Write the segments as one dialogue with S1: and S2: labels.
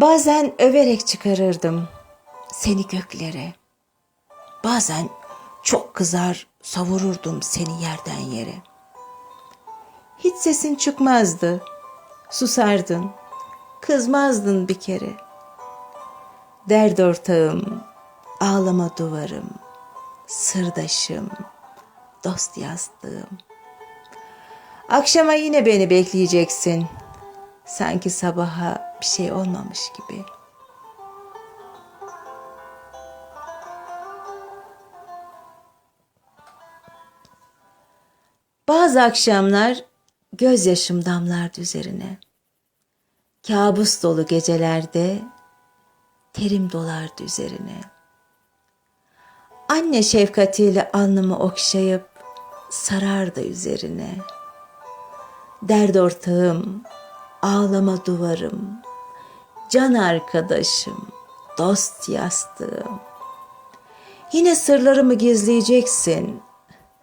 S1: Bazen överek çıkarırdım seni göklere. Bazen çok kızar savururdum seni yerden yere. Hiç sesin çıkmazdı. Susardın. Kızmazdın bir kere. Dert ortağım, ağlama duvarım, sırdaşım, dost yastığım. Akşama yine beni bekleyeceksin. Sanki sabaha bir şey olmamış gibi. Bazı akşamlar gözyaşım damlardı üzerine. Kabus dolu gecelerde terim dolardı üzerine. Anne şefkatiyle alnımı okşayıp sarardı üzerine. Dert ortağım, ağlama duvarım, can arkadaşım, dost yastığım. Yine sırlarımı gizleyeceksin,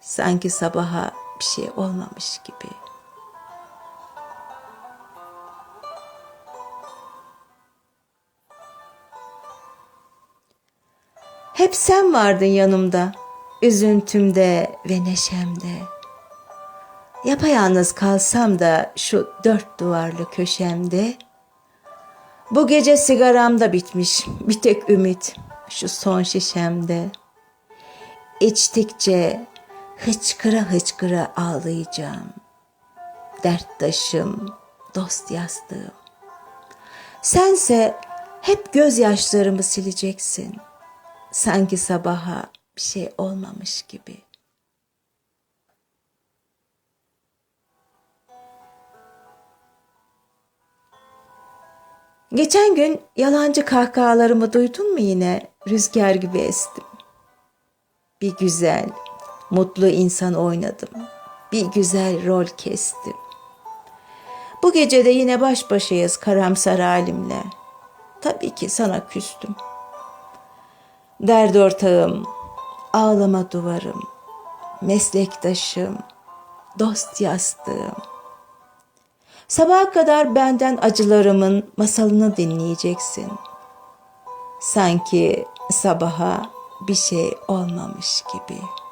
S1: sanki sabaha bir şey olmamış gibi. Hep sen vardın yanımda, üzüntümde ve neşemde. Yapayalnız kalsam da şu dört duvarlı köşemde, bu gece sigaram da bitmiş, bir tek ümit şu son şişemde. İçtikçe hıçkıra hıçkıra ağlayacağım. Derttaşım, dost yastığım. Sense hep gözyaşlarımı sileceksin. Sanki sabaha bir şey olmamış gibi. Geçen gün yalancı kahkahalarımı duydun mu yine? Rüzgar gibi estim. Bir güzel, mutlu insan oynadım. Bir güzel rol kestim. Bu gece de yine baş başayız karamsar halimle. Tabii ki sana küstüm. Dert ortağım, ağlama duvarım, meslektaşım, dost yastığım. Sabaha kadar benden acılarımın masalını dinleyeceksin. Sanki sabaha bir şey olmamış gibi.''